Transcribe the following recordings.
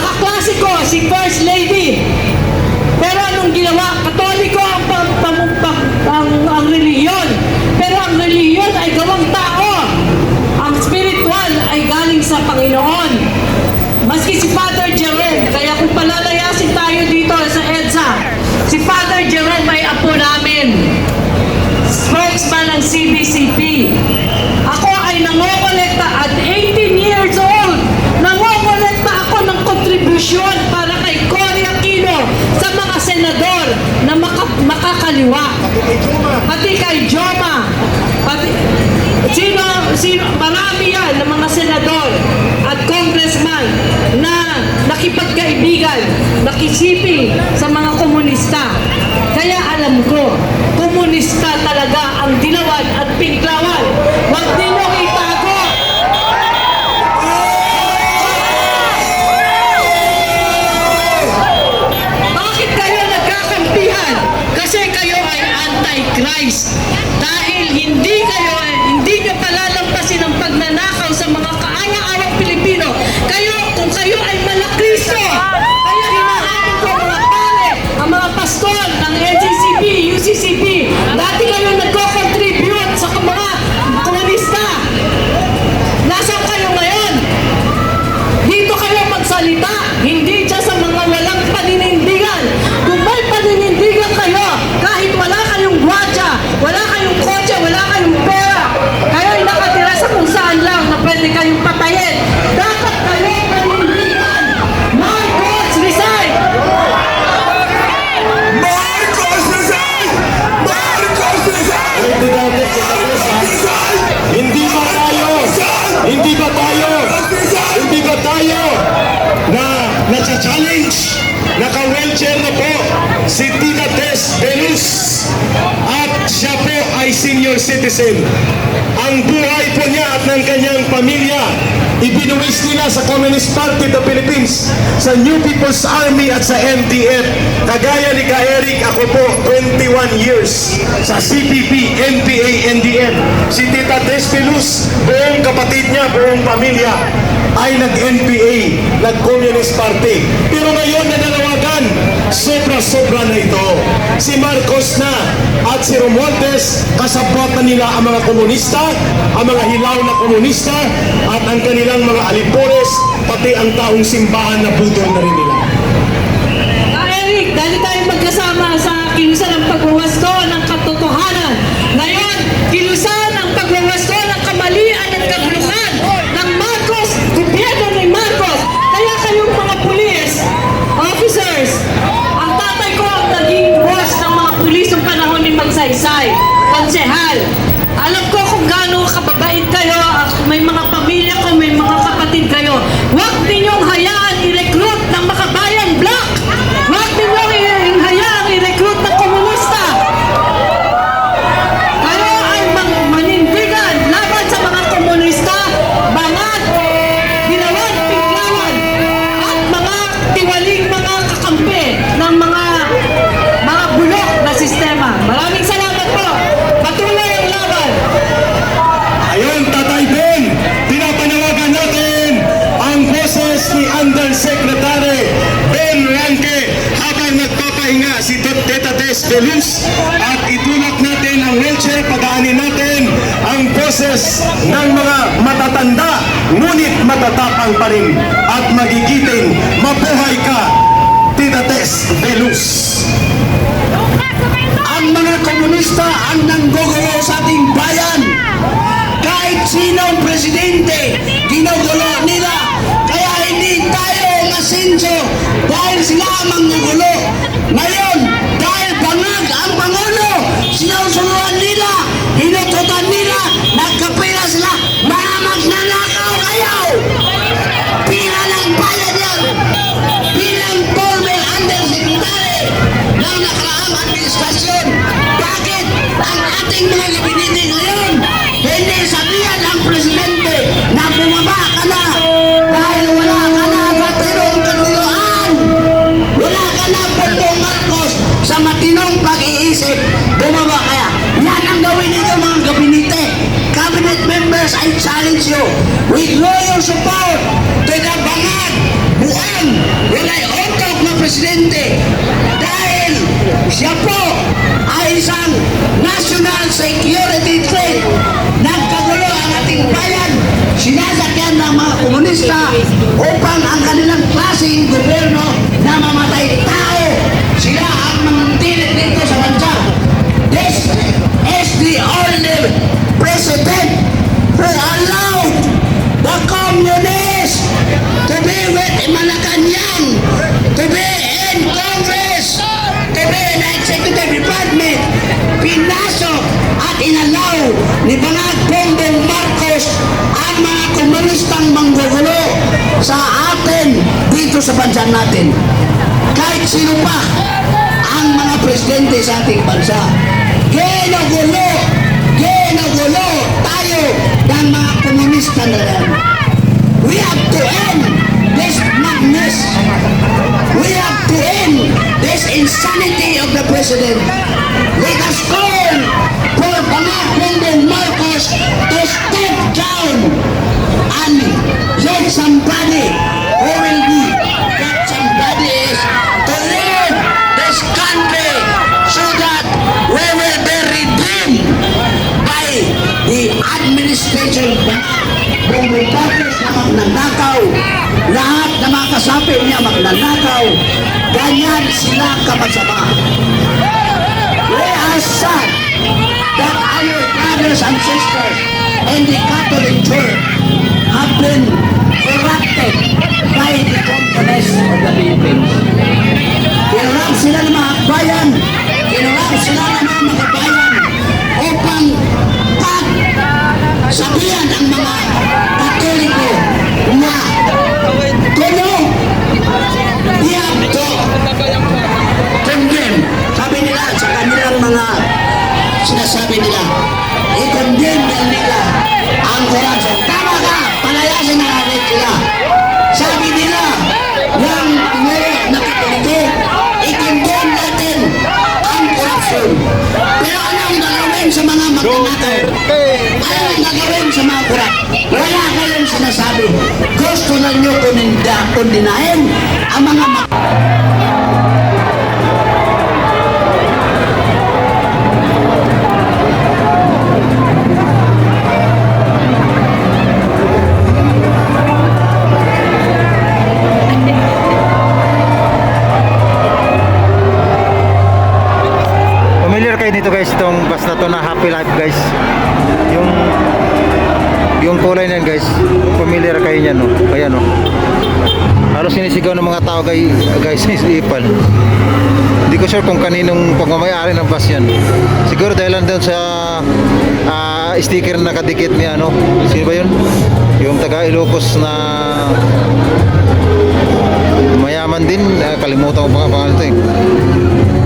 Nakaklase ko si First Lady. Pero anong ginawa? Katoliko ang, pang, pang, pang- ang, ang reliyon. Pero ang reliyon ay gawang tao. Ang spiritual ay galing sa Panginoon. Maski si Father Jerome, kaya kung palalayasin tayo dito sa EDSA, si Father Jerome ay apo namin. Spokesman ng CBCP. Ako ay nangongolekta at 18 years old. Nangongolekta ako ng kontribusyon para kay Cory Aquino sa mga senador na maka- makakaliwa. Pati kay Joma. Pati, sino, sino, marami yan ng mga senador at congressman na nakipagkaibigan, nakisiping sa mga komunista. Kaya alam ko, komunista talaga ang dilawan at pinklawan. Huwag ninyong siya po ay senior citizen. Ang buhay po niya at ng kanyang pamilya ibinuwis nila sa Communist Party of the Philippines, sa New People's Army at sa NDF. Kagaya ni Ka Eric, ako po 21 years sa CPP, NPA, NDF. Si Tita Tess Belus, buong kapatid niya, buong pamilya ay nag-NPA, nag-Communist Party. Pero ngayon nananawagan, sobra-sobra na ito. Si Marcos na at si Romualdez, kasabot na nila ang mga komunista, ang mga hilaw na komunista, at ang kanilang mga alipores, pati ang taong simbahan na budol na rin nila. Belus at itulak natin ang wheelchair, pagaanin natin ang boses ng mga matatanda ngunit matatapang pa rin at magigiting mabuhay ka Tita Tess Belus. Ang mga komunista ang nanggugulo sa ating bayan. Kahit sinong presidente, gabinete. Kami Yes, I challenge you with loyal support to the Bangag, Buang, walay otok na presidente dahil siya po ay isang national security threat. Nagkagulo ang ating bayan, sinasakyan ng mga komunista upang inalaw ni Bangag Bongbong Marcos ang mga komunistang manggugulo sa atin dito sa bansa natin. Kahit sino pa ang mga presidente sa ating bansa. Ginugulo, ginugulo tayo ng mga komunista na yan. We have to end this madness. We have to end this insanity of the president. Niya magnanakaw, ganyan sila kamasama. We are sad that our brothers and sisters in the Catholic Church have been corrupted by the communists of the Philippines. Kinurang sila ng mga bayan, kinurang sila ng mga mga bayan upang pag sabihan ang mga katoliko na sinasabi nila i-condemn nila ang corruption tama ka. Palayasin na natin sila. Sabi nila yung tinguro na katoliko i-condemn natin ang corruption. Pero anong gagawin sa mga magnanakaw ano ang gagawin sa mga kurap? Wala kayong sinasabi. Gusto na nyo kundinahin ang mga mak- tao guys, is ipal. Hindi ko sure kung kaninong pagmamayari ng bus yan. Siguro dahil doon sa ah, sticker na nakadikit ni ano, sino ba yun? Yung taga Ilocos na mayaman din, Ah, kalimutan ko pa nga pangalan eh.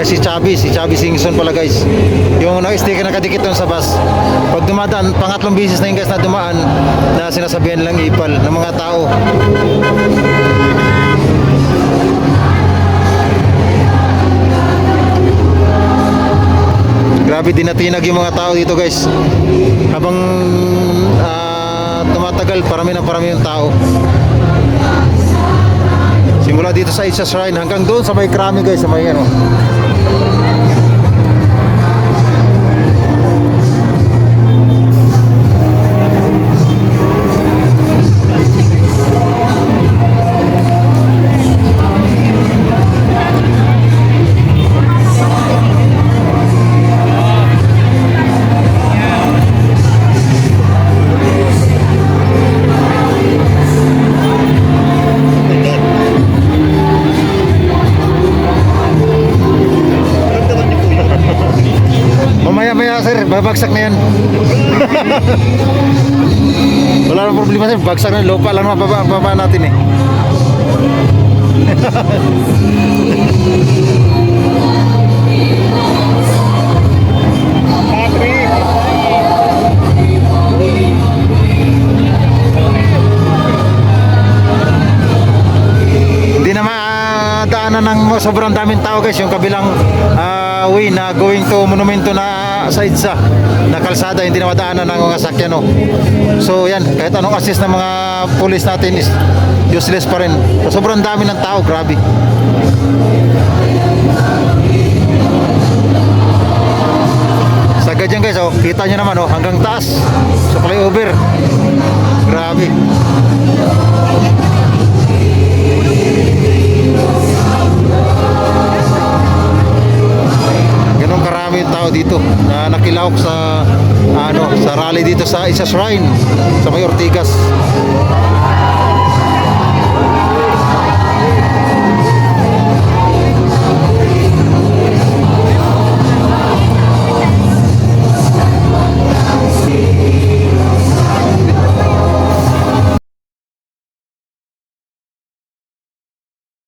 Kaya si Chabi, si Chabi Singson pala guys. Yung naka-sticker nakadikit doon sa bus. Pag dumadaan, pangatlong bisis na yung guys na dumaan na sinasabihan lang ipal ng mga tao. Grabe dinatinag yung mga tao dito guys. Habang ah, tumatagal, parami na parami yung tao. Simula dito sa Isa Shrine hanggang doon sa may krami guys, sa may ano. Sir, babagsak na yan. Wala nang problema sir, bagsak na lupa lang mababa, baba natin eh. Hindi na madaanan ng sobrang daming tao guys yung kabilang ah, way na going to monumento na sa EDSA na kalsada hindi na madaanan ng mga sakyan no. So yan, kahit anong assist ng mga pulis natin is useless pa rin. So, sobrang dami ng tao, grabe. Sa ganyan guys, oh, kita nyo naman oh, hanggang taas sa flyover. Grabe. Tao dito na nakilahok sa ano sa rally dito sa isa shrine sa May Ortigas.